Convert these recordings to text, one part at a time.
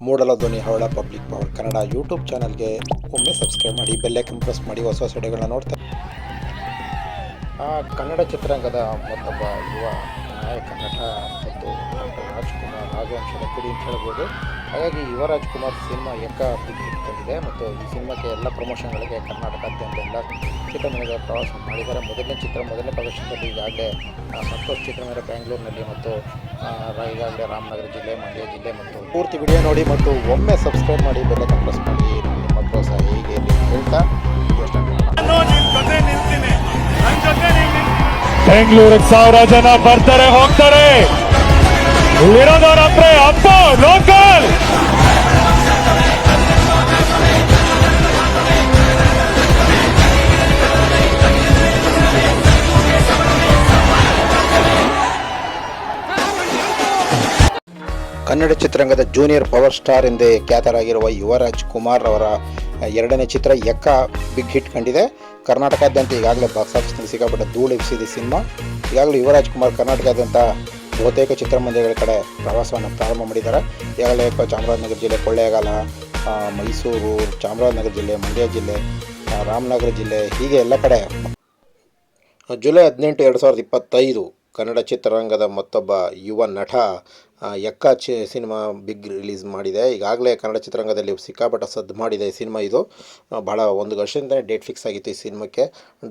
ಮೂಡಲ ಧ್ವನಿ ಹವಳ public power Kannada YouTube ಚಾನಲ್ಗೆ ಒಮ್ಮೆ ಸಬ್ಸ್ಕ್ರೈಬ್ ಮಾಡಿ ಬೆಲ್ಲೈಕನ್ ಪ್ರೆಸ್ ಮಾಡಿ, ಹೊಸ ಹೊಸ ವಿಡಿಯೋಗಳನ್ನ ನೋಡ್ತಾರೆ ಆ ಕನ್ನಡ ಚಿತ್ರರಂಗದ ಮತ್ತೊಬ್ಬ ಯುವ ನಾಯಕ, ನಟ ಮತ್ತು ರಾಜ್ಕುಮಾರ್ ರಾಜವಂಶದ ಕುಡಿ ಅಂತ ಹೇಳ್ಬೋದು. ಹಾಗಾಗಿ ಯುವರಾಜ್ ಕುಮಾರ್ ಸಿನಿಮಾ ಹಿಟ್ ತಂದಿದೆ ಮತ್ತು ಈ ಸಿನಿಮಾಕ್ಕೆ ಎಲ್ಲ ಪ್ರಮೋಷನ್ಗಳಿಗೆ ಕರ್ನಾಟಕಾದ್ಯಂತ ಎಲ್ಲ ಚಿತ್ರಮಂದಿರ ಪ್ರವಾಸ ಮಾಡಿದ್ದಾರೆ. ಮೊದಲನೇ ಚಿತ್ರ ಮೊದಲನೇ ಪ್ರದರ್ಶನದಲ್ಲಿ ಈಗಾಗಲೇ ಸಂತೋಷ್ ಚಿತ್ರಮಂದಿರ ಬೆಂಗಳೂರಿನಲ್ಲಿ ಮತ್ತು ಈಗಾಗಲೇ ರಾಮನಗರ ಜಿಲ್ಲೆ ಮಂಡ್ಯ ಜಿಲ್ಲೆ ಮತ್ತು ಪೂರ್ತಿ ವಿಡಿಯೋ ನೋಡಿ ಮತ್ತು ಒಮ್ಮೆ ಸಬ್ಸ್ಕ್ರೈಬ್ ಮಾಡಿ ಬೆಲ್ಲೈಕನ್ ಪ್ರೆಸ್ ಮಾಡಿ. ನಿಮ್ಮ ಪ್ರೋತ್ಸಾಹ ಹೇಗೆ ಇರಲಿ ಅಂತ ಹೇಳ್ತಾ ಬೆಂಗಳೂರಿಗೆ ಸಾವಿರ ಜನ ಬರ್ತಾರೆ ಹೋಗ್ತಾರೆ. ಅಪ್ಪ ಕನ್ನಡ ಚಿತ್ರರಂಗದ ಜೂನಿಯರ್ ಪವರ್ ಸ್ಟಾರ್ ಎಂದೇ ಖ್ಯಾತರಾಗಿರುವ ಯುವರಾಜ್ ಕುಮಾರ್ ಅವರ ಎರಡನೇ ಚಿತ್ರ ಎಕ್ಕ ಬಿಗ್ ಹಿಟ್ ಕಂಡಿದೆ. ಕರ್ನಾಟಕಾದ್ಯಂತ ಈಗಾಗಲೇ ಬಾಕ್ಸ್ ಆಫೀಸ್ನಲ್ಲಿ ಸಿಕ್ಕಾಪಟ್ಟೆ ಧೂಳು ಎಬ್ಬಿಸಿದೆ ಸಿನಿಮಾ. ಈಗಾಗಲೇ ಯುವರಾಜ್ ಕುಮಾರ್ ಕರ್ನಾಟಕಾದ್ಯಂತ ಬಹುತೇಕ ಚಿತ್ರಮಂದಿರಗಳ ಕಡೆ ಪ್ರವಾಸವನ್ನು ಪ್ರಾರಂಭ ಮಾಡಿದ್ದಾರೆ. ಈಗಾಗಲೇ ಚಾಮರಾಜನಗರ ಜಿಲ್ಲೆ, ಕೊಳ್ಳೇಗಾಲ ಮೈಸೂರು, ಚಾಮರಾಜನಗರ ಜಿಲ್ಲೆ, ಮಂಡ್ಯ ಜಿಲ್ಲೆ ರಾಮನಗರ ಜಿಲ್ಲೆ, ಹೀಗೆ ಎಲ್ಲ ಕಡೆ. ಜುಲೈ ಹದಿನೆಂಟು, ಎರಡು ಸಾವಿರದ ಇಪ್ಪತ್ತೈದು ಕನ್ನಡ ಚಿತ್ರರಂಗದ ಮತ್ತೊಬ್ಬ ಯುವ ನಟ ಆ, ಎಕ್ಕ ಚಿ ಸಿನಿಮಾ ಬಿಗ್ ರಿಲೀಸ್ ಮಾಡಿದೆ. ಈಗಾಗಲೇ ಕನ್ನಡ ಚಿತ್ರರಂಗದಲ್ಲಿ ಸಿಕ್ಕಾಪಟ್ಟ ಸದ್ದು ಮಾಡಿದೆ ಈ ಸಿನಿಮಾ ಇದು. ಭಾಳ ಒಂದು ವರ್ಷದಿಂದಲೇ ಡೇಟ್ ಫಿಕ್ಸ್ ಆಗಿತ್ತು ಈ ಸಿನಿಮಾಕ್ಕೆ.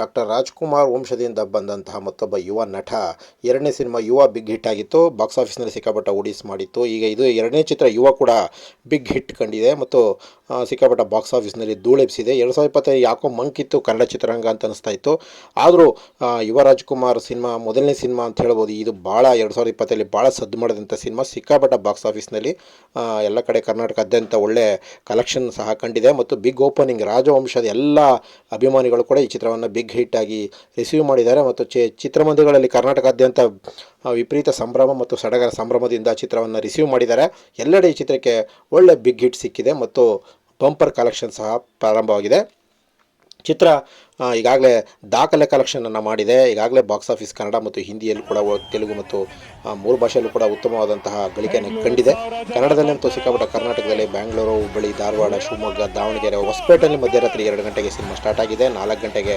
ಡಾಕ್ಟರ್ ರಾಜ್ಕುಮಾರ್ ವಂಶದಿಂದ ಬಂದಂತಹ ಮತ್ತೊಬ್ಬ ಯುವ ನಟ. ಎರಡನೇ ಸಿನಿಮಾ ಯುವ ಬಿಗ್ ಹಿಟ್ ಆಗಿತ್ತು. ಬಾಕ್ಸ್ ಆಫೀಸ್ನಲ್ಲಿ ಸಿಕ್ಕಾಪಟ್ಟ ಓಡಿಸ್ ಮಾಡಿತ್ತು. ಈಗ ಇದು ಎರಡನೇ ಚಿತ್ರ ಯುವ ಕೂಡ ಬಿಗ್ ಹಿಟ್ ಕಂಡಿದೆ ಮತ್ತು ಸಿಕ್ಕಾಪಟ್ಟ ಬಾಕ್ಸ್ ಆಫೀಸ್ನಲ್ಲಿ ಧೂಳೆಬ್ಸಿದೆ ಎರಡು ಸಾವಿರದ ಇಪ್ಪತ್ತೈದು ಯಾಕೋ ಮಂಕಿತ್ತು ಕನ್ನಡ ಚಿತ್ರರಂಗ ಅಂತ ಅನಿಸ್ತಾ ಇತ್ತು ಆದರೂ ಯುವ ರಾಜ್ಕುಮಾರ್ ಸಿನಿಮಾ ಮೊದಲನೇ ಸಿನಿಮಾ ಅಂತ ಹೇಳ್ಬೋದು ಇದು ಭಾಳ ಎರಡು ಸಾವಿರದ ಇಪ್ಪತ್ತೈದು ಭಾಳ ಸದ್ದು ಮಾಡಿದಂಥ ಸಿನಿಮಾ. ಸಿಕ್ಕಾಪಟ್ಟ ಬಾಕ್ಸ್ ಆಫೀಸ್ನಲ್ಲಿ ಎಲ್ಲ ಕಡೆ ಕರ್ನಾಟಕಾದ್ಯಂತ ಒಳ್ಳೆ ಕಲೆಕ್ಷನ್ ಸಹ ಕಂಡಿದೆ ಮತ್ತು ಬಿಗ್ ಓಪನಿಂಗ್ ರಾಜವಂಶದ ಎಲ್ಲ ಅಭಿಮಾನಿಗಳು ಕೂಡ ಈ ಚಿತ್ರವನ್ನು ಬಿಗ್ ಹಿಟ್ ಆಗಿ ರಿಸೀವ್ ಮಾಡಿದ್ದಾರೆ ಮತ್ತು ಚಿ ಚಿತ್ರಮಂದಿರಗಳಲ್ಲಿ ಕರ್ನಾಟಕಾದ್ಯಂತ ಆ, ವಿಪರೀತ ಸಂಭ್ರಮ ಮತ್ತು ಸಡಗರ ಸಂಭ್ರಮದಿಂದ ಚಿತ್ರವನ್ನು ರಿಸೀವ್ ಮಾಡಿದ್ದಾರೆ. ಎಲ್ಲೆಡೆ ಈ ಚಿತ್ರಕ್ಕೆ ಒಳ್ಳೆ ಬಿಗ್ ಹಿಟ್ ಸಿಕ್ಕಿದೆ ಮತ್ತು ಬಂಪರ್ ಕಲೆಕ್ಷನ್ ಸಹ ಪ್ರಾರಂಭವಾಗಿದೆ. ಚಿತ್ರ ಈಗಾಗಲೇ ದಾಖಲೆ ಕಲೆಕ್ಷನನ್ನು ಮಾಡಿದೆ. ಈಗಾಗಲೇ ಬಾಕ್ಸ್ ಆಫೀಸ್ ಕನ್ನಡ ಮತ್ತು ಹಿಂದಿಯಲ್ಲೂ ಕೂಡ ತೆಲುಗು ಮತ್ತು ಮೂರು ಭಾಷೆಯಲ್ಲೂ ಕೂಡ ಉತ್ತಮವಾದಂತಹ ಗಳಿಕೆಯನ್ನು ಕಂಡಿದೆ. ಕನ್ನಡದಲ್ಲಂತೂ ಸಿಕ್ಕಾಪಟ್ಟ ಕರ್ನಾಟಕದಲ್ಲಿ ಬೆಂಗಳೂರು ಹುಬ್ಬಳ್ಳಿ ಧಾರವಾಡ ಶಿವಮೊಗ್ಗ, ದಾವಣಗೆರೆ, ಹೊಸಪೇಟೆಯಲ್ಲಿ ಮಧ್ಯರಾತ್ರಿ ಎರಡು ಗಂಟೆಗೆ ಸಿನಿಮಾ ಸ್ಟಾರ್ಟ್ ಆಗಿದೆ. ನಾಲ್ಕು ಗಂಟೆಗೆ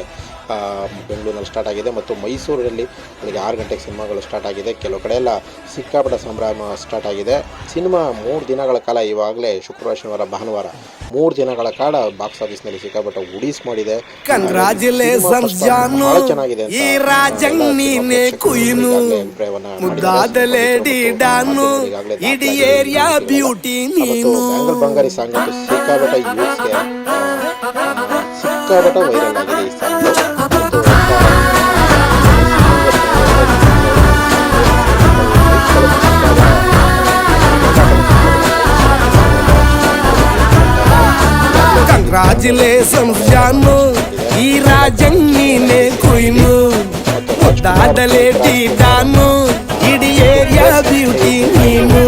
ಬೆಂಗಳೂರಿನಲ್ಲಿ ಸ್ಟಾರ್ಟ್ ಆಗಿದೆ ಮತ್ತು ಮೈಸೂರಿನಲ್ಲಿ ಬೆಳಗ್ಗೆ ಆರು ಗಂಟೆಗೆ ಸಿನಿಮಾಗಳು ಸ್ಟಾರ್ಟ್ ಆಗಿದೆ. ಕೆಲವು ಕಡೆ ಎಲ್ಲ ಸಿಕ್ಕಾಪಟ್ಟ ಸಂಭ್ರಮ ಸ್ಟಾರ್ಟ್ ಆಗಿದೆ. ಸಿನಿಮಾ ಮೂರು ದಿನಗಳ ಕಾಲ ಇವಾಗಲೇ ಶುಕ್ರವಾರ, ಶನಿವಾರ, ಭಾನುವಾರ ಮೂರು ದಿನಗಳ ಕಾಲ ಬಾಕ್ಸ್ ಆಫೀಸ್ನಲ್ಲಿ ಸಿಕ್ಕಾಪಟ್ಟ ಉಡೀಸ್ ಮಾಡಿದೆ. ಕಂಗ್ರಾಚುಲೇಷನ್ಸ್ ಜಾನು ಈ ರಾಜಂಗ್ ನೀನೆ ಕುಯ್ನು ಮುದ್ದಾದ ಲೇಡಿ ಡಾನು ಇಡೀ ಏರಿಯಾ ಬ್ಯೂಟಿ ನೀನು. ಬಂಗಾರಿ ಸಾಂಗ್ ಅಂತೂ ಸಿಕ್ಕಾಪಟ್ಟ ಯೂತ್ಸ್ಗೆ ಸಿಕ್ಕಾಪಟ್ಟ ವೈರಲ್ ಆಗಿದೆ ಈ ಸಾಂಗ್. ಕಂಗ್ರಾಚುಲೇಷನ್ಸ್ ಜಾನು ಈ ರಾಜಂಗ್ ನೀನೆ ಕುಯ್ನು ಮುದ್ದಾದ ಲೇಡಿ ಡಾನು ಇಡೀ ಏರಿಯಾ ಬ್ಯೂಟಿ ನೀನು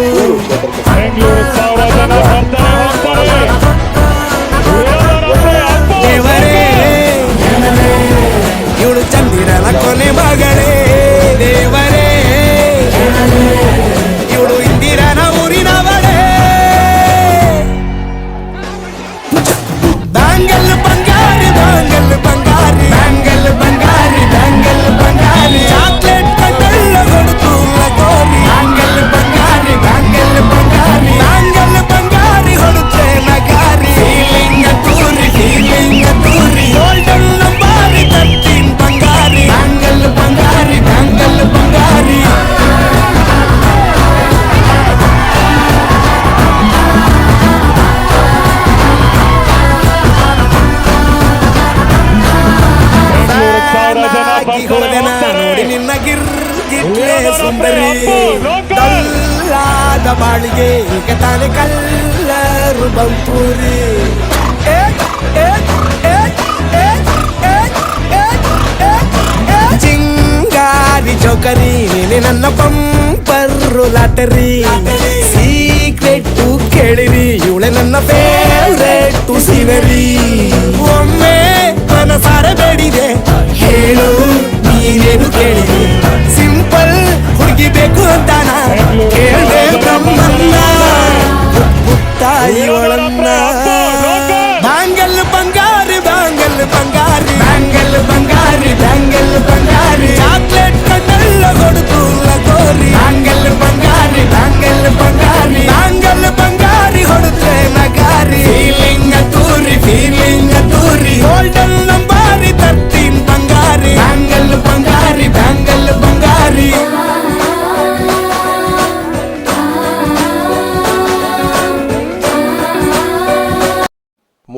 ಗಿರ್ಗಿಟ್ಲೆ ಸುಂದರಿ. ಕಲ್ಲಾದ ಬಾಳಿಗೆ ಈಗ ತಾನೆ ಕಲ್ಲರು ಬಂಪೂರಿ. ಜಿಂಗಾರಿ ಚೌಕರಿ ನೀನೆ ನನ್ನ ಪಂಪರ್ರು ಲಾಟರಿ. ಸೀಕ್ರೆಟ್ ಕೇಳಿರಿ ಇವಳೆ ನನ್ನ ಫೇವ್ರೆಟ್ ಸೀನರಿ. ಒಮ್ಮೆ ಮನಸಾರೆ ಬೇಡಿದೆ ಹೇಳು ನೀನೇನು ಕೇಳಿರಿ? ಬೇಕು ಅಂತಾನ